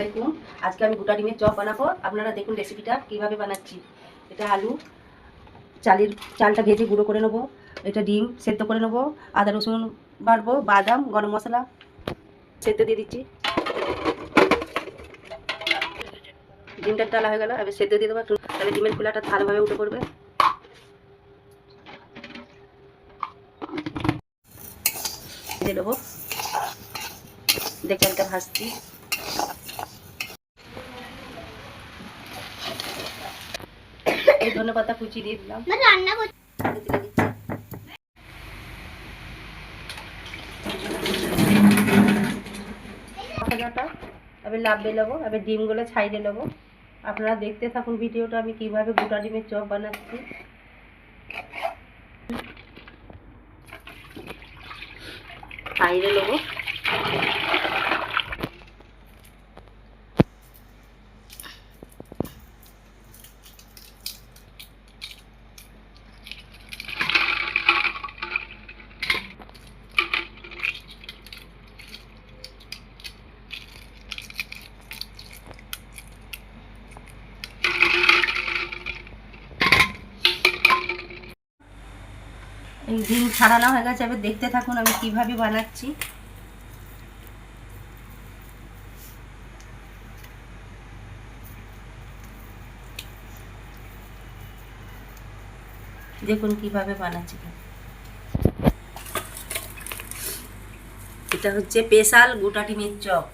আলাইকুম আজকে আমি গোটা ডিমের চপ বানাবো। আপনারা দেখুন রেসিপিটা কীভাবে বানাচ্ছি। এটা আলু, চালের চালটা ভেজে গুঁড়ো করে নেব। এটা ডিম সেদ্ধ করে নেব। আদা, রসুন বাড়বো বাদাম, গরম মশলা সেদ্ধ দিয়ে দিচ্ছি। ডিমটা টালা হয়ে গেল, এবার সেদ্ধ দিয়ে দেবো তাহলে ডিমের খোলাটা ভালোভাবে উঠে পড়বে। দেবো। দেখে চালটা ভাজছি। এই ধনে পাতা কুচি দিয়ে দিলাম। রান্না এবার লাভ ডিমগুলো ছাইড়ে নেব। আপনারা দেখতে থাকুন ভিডিওটা আমি কীভাবে গোটা ডিমের চপ বানাচ্ছি। ছাইড়ে নেব। এই ডিম ছাড়ানো হয়ে গেছে, এবার দেখতে থাকুন আমি কীভাবে বানাচ্ছি। দেখুন কীভাবে বানাচ্ছি। এটা হচ্ছে স্পেশাল গোটা ডিমের চপ।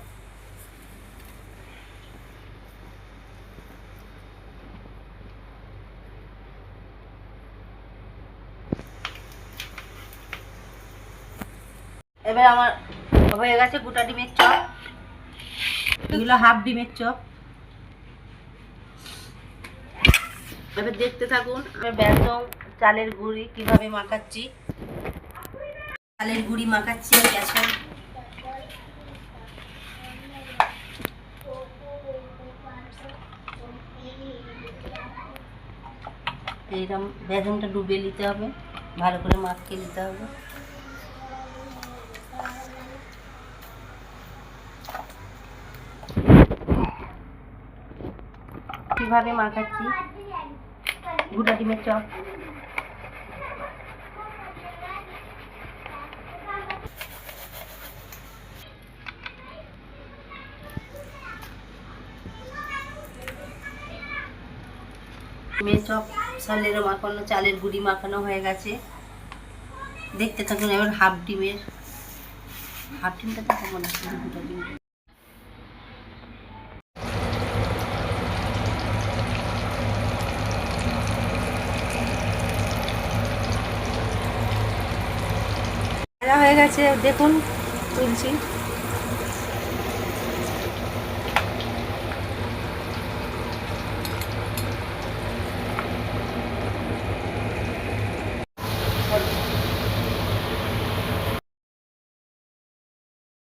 এবার আমার হয়ে গেছে গোটা ডিমের চপ। এগুলো হাফ ডিমের চপ। এবার দেখতে থাকুন, আমি বেসন চালের গুঁড়ি কীভাবে মাখাচ্ছি। চালের গুঁড়ি মাখাচ্ছি বেসন এইরকম বেসনটা ডুবিয়ে নিতে হবে, ভালো করে মাখিয়ে নিতে হবে। কীভাবে মাখাচ্ছি? গোটা ডিমের চপ। ডিমের চপ চালের মাখানো, চালের গুড়ি মাখানো হয়ে গেছে। দেখতে থাকুন এবার হাফ ডিমের। হাফ ডিমটা তো কেমন আছে? ডিম। হয়ে গেছে দেখুন তুলছি।